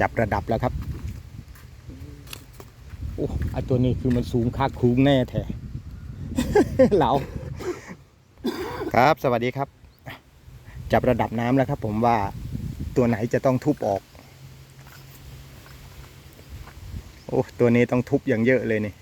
จับระดับแล้วครับโอ้ไอตัวนี้คือมันสูงคักคูงแน่แท้เหลาครับสวัสดีครับ จับระดับน้ำแล้วครับ ผมว่าตัวไหนจะต้องทุบออก โอ้ตัวนี้ต้องทุบอย่างเยอะเลยนี่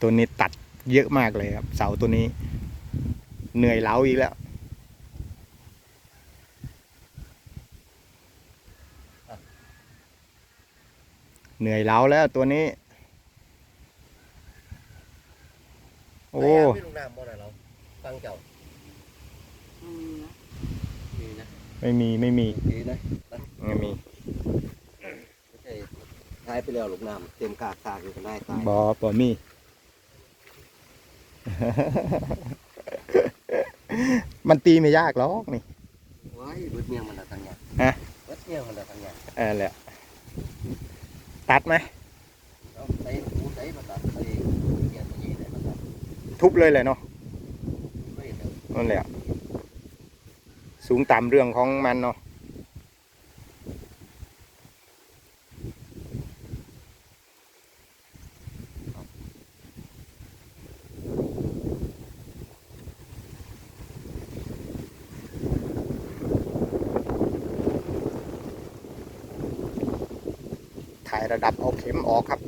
ตัวนี้ตัดเยอะมากเลยครับ เสาตัวนี้ เหนื่อยเล้าอีกแล้ว เหนื่อยเล้าแล้วตัวนี้ โอ้ไม่ลงน้ำบ่ได้เราฟังเจ้าอืมนะดีนะไม่มีไม่มีดีนะไม่มีไม่ใช่ท้ายไปแล้วลงน้ำเต็มกากซากอยู่กันได้ตายบอบอมี มันตีไม่ยากหรอกนี่ ไว้เบิดเมียงมันละทั้งอย่างฮะ เบิดเมียงมันละทั้งอย่างเออแหละ ตัดไหมเอาใส่หูใส่มาตัดใส่เกียร์ตัวนี้ได้มาตัดทุบเลยเลยเนาะไม่เด้อนั่นแหละสูงต่ำเรื่องของมันเนาะ ถ่ายระดับเอาเข็มออกครับ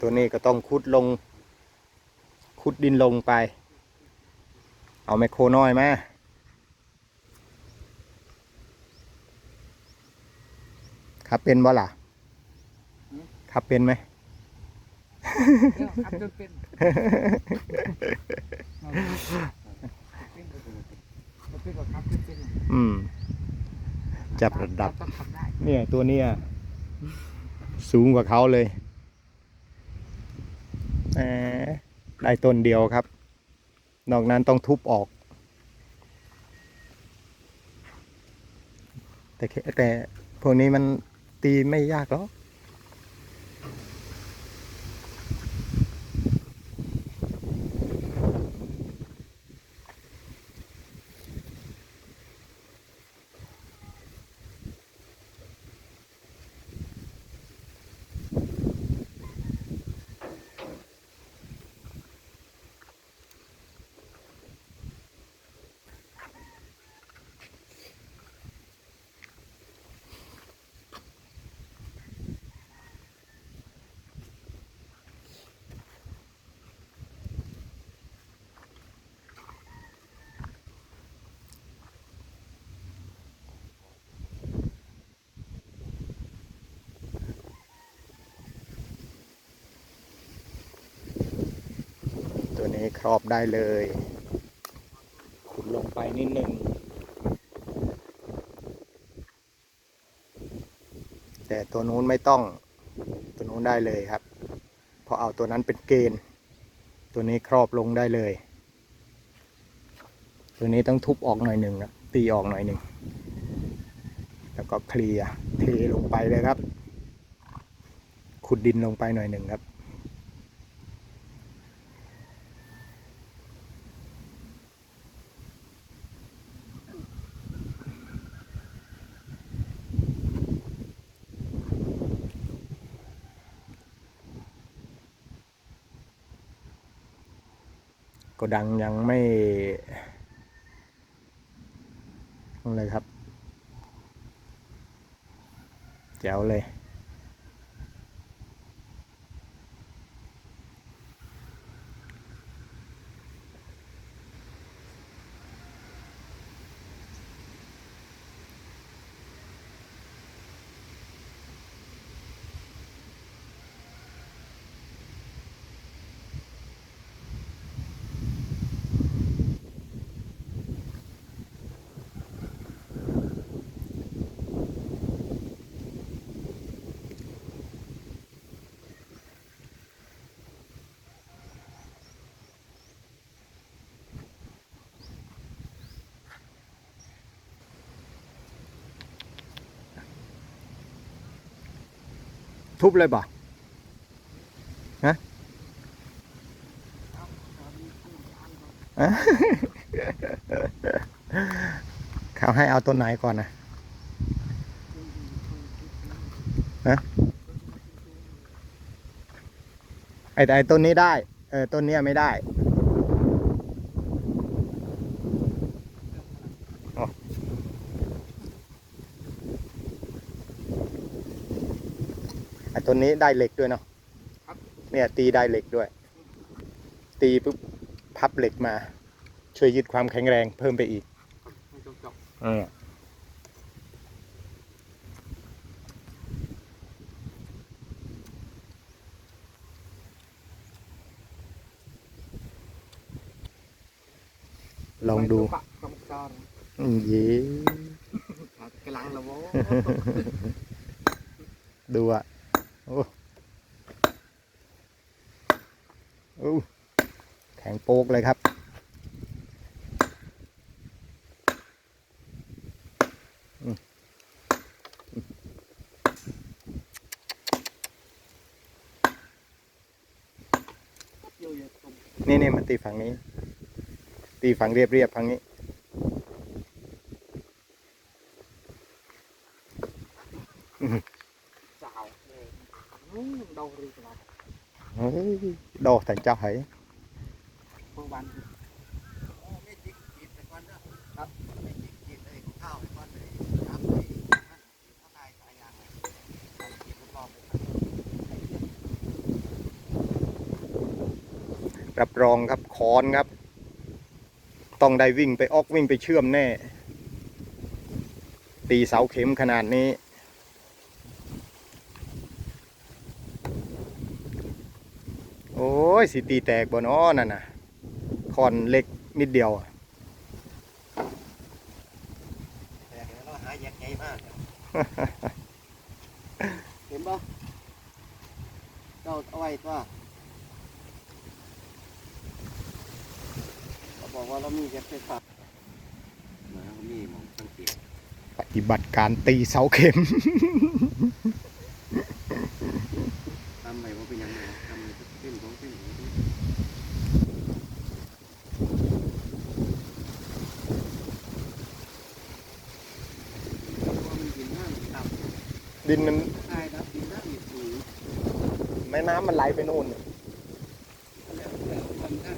ตัวนี้ก็ต้องขุดลง ขุดดินลงไป เอาไมคโครน้อยมาขับเป็นบ่ล่ะขับเป็นไหมเดี๋ยวขับจนเป็นเอาเป็นก็เป็นก็ขับจนเป็นอืม จับระดับต้องขับได้เนี่ยตัวเนี้ยสูงกว่าเขาเลยแหม ได้ต้นเดียวครับ นอกนั้นต้องทุบออก แต่แต่พวกนี้มันตีไม่ยากหรอก ตัวนี้ครอบได้เลย ขุดลงไปนิดนึง แต่ตัวนู้นไม่ต้อง ตัวนู้นได้เลยครับเพราะเอาตัวนั้นเป็นเกณฑ์ ตัวนี้ครอบลงได้เลย ตัวนี้ต้องทุบออกหน่อยหนึ่งนะ ตีออกหน่อยหนึ่ง แล้วก็เคลียร์เทลงไปเลยครับ ขุดดินลงไปหน่อยหนึ่งครับ โกดังยังไม่อะไรครับ แจ๋วเลย ทุบเลยบ่ฮะฮะเขาให้เอาต้นไหนก่อนนะฮะไอ้ไอ้ต้นนี้ได้ เออต้นนี้ไม่ได้ ไอ้ตัวนี้ได้เหล็กด้วยเนาะเนี่ยตีได้เหล็กด้วย ตีปุ๊บพับเหล็กมา ช่วยยึดความแข็งแรงเพิ่มไปอีกมันจบจบเออลองดูปะกำการอืมเย้กำลังละโว้ดูอะ โอ้โอ้แข็งโป๊กเลยครับ นี่นี่มาตีฝั่งนี้ ตีฝั่งเรียบเรียบๆฝั่งนี้ สาวเลยอืมดอกรีสวัสดิ์ ดอกแต่เจ้าไหวันไม่จิกจิตไปก่อนนะครับรองไรจิตรอบไปรับรองครับคอนครับ ต้องได้วิ่งไปออกวิ่งไปเชื่อมแน่ ตีเสาเข็มขนาดนี้ โอ้ยสิตีแตกบนอ้อนั่นน่ะคอนเล็กนิดเดียวอะแต่เราหาแยกใหญ่มากเห็นปะเราเอาไว้ว่าเราบอกว่าเรามีแยกไฟฟ้ามามีหมองสังเกตปฏิบัติการตีเสาเข็ม ทำไปว่าเป็นยังไงทำไปเป็นของเป็นของมันกินน้ำตับ ดินมันตายครับกินน้ำมีสูงแม่น้ำมันไหลไปโน่นแล้วแล้วทำได้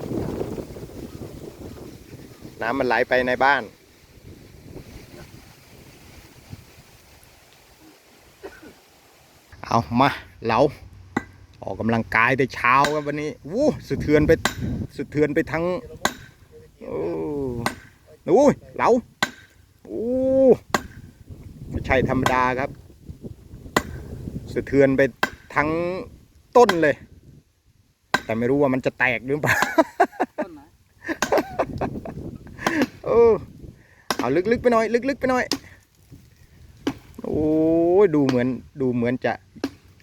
น้ำมันไหลไปในบ้าน เอามาเหลาออกกำลังกายแต่เช้าครับวันนี้วู้สะเทือนไปสะเทือนไปทั้งโอ้โอ้ยเหลาโอ้ไม่ใช่ธรรมดาครับ สะเทือนไปทั้งต้นเลย แต่ไม่รู้ว่ามันจะแตกหรือเปล่าต้นไหนเออเอาลึกๆไปหน่อย ลึกๆไปหน่อย โอ้ยดูเหมือนดูเหมือนจะ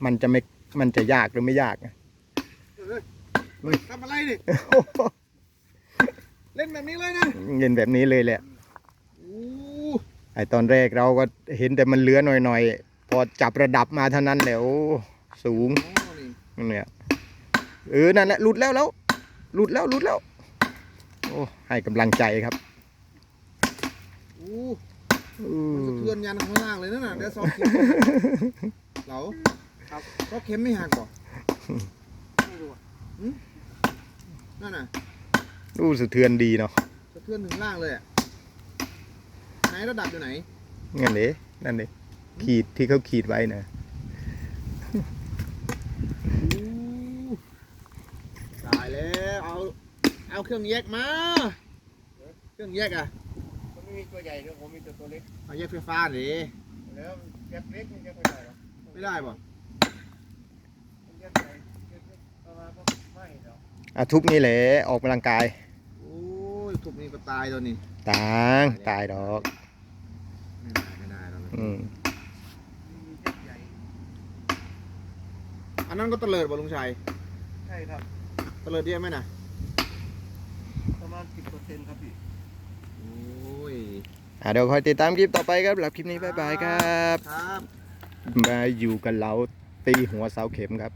มันจะไม่มันจะยากหรือไม่ยากอะทำอะไรดิเล่นแบบนี้เลยนะเงินแบบนี้เลยแหละโอ้ไอตอนแรกเราก็เห็นแต่มันเหลือหน่อยๆพ อจับระดับมาเท่านั้นแหละโอ้สูงนี่เนี่ยเออนั่นแหละหลุดแล้วแล้วหลุดแล้วหลุดแล้ว โอ้ให้กำลังใจครับโอ้อืมันมสะเทือนยันข้างล่างเลยนั่นน่ะเดี๋ยวซอกเข็มเหลาครับซอกเข็มไม่หักบ่ไม่รู้อะหืมนั่นน่ะดูสะเทือนดีเนาะสะเทือนถึงล่างเลยอะไหนระดับอยู่ไหนงั้นเด้นั่นเด้ ขีดที่เขาขีดไว้นะตายแล้วเอาเอาเครื่องแยกมา เครื่องแยกอะมันไม่มีตัวใหญ่ด้วยผมมีแต่ตัวเล็กเอาแยกไฟฟ้าดิแล้วแยกเล็กมันแยกไม่ได้หรอกไม่ได้ป่ะมันแยกใหญ่แยกเล็กประมาณก็ไม่หรอกอะทุบนี่แหละออกกำลังกายโอ้ยทุบนี่ก็ตายตัวนี้ตางตายดอกไม่ได้ไม่ได้แล้วอืมมีแยกใหญ่ อั นนั้นก็ตะเลิดบ่ลุงชัยใช่ครับตะเลิดเยอะไหมน่ะประมาณสิบเปอร์เซ็นต์ครับพี่โอ้ยอะเดี๋ยวคอยติดตามคลิปต่อไปครับหลับคลิปนี้บ๊ายบายครับ ครับ มาอยู่กับเราตีหัวเสาเข็มครับ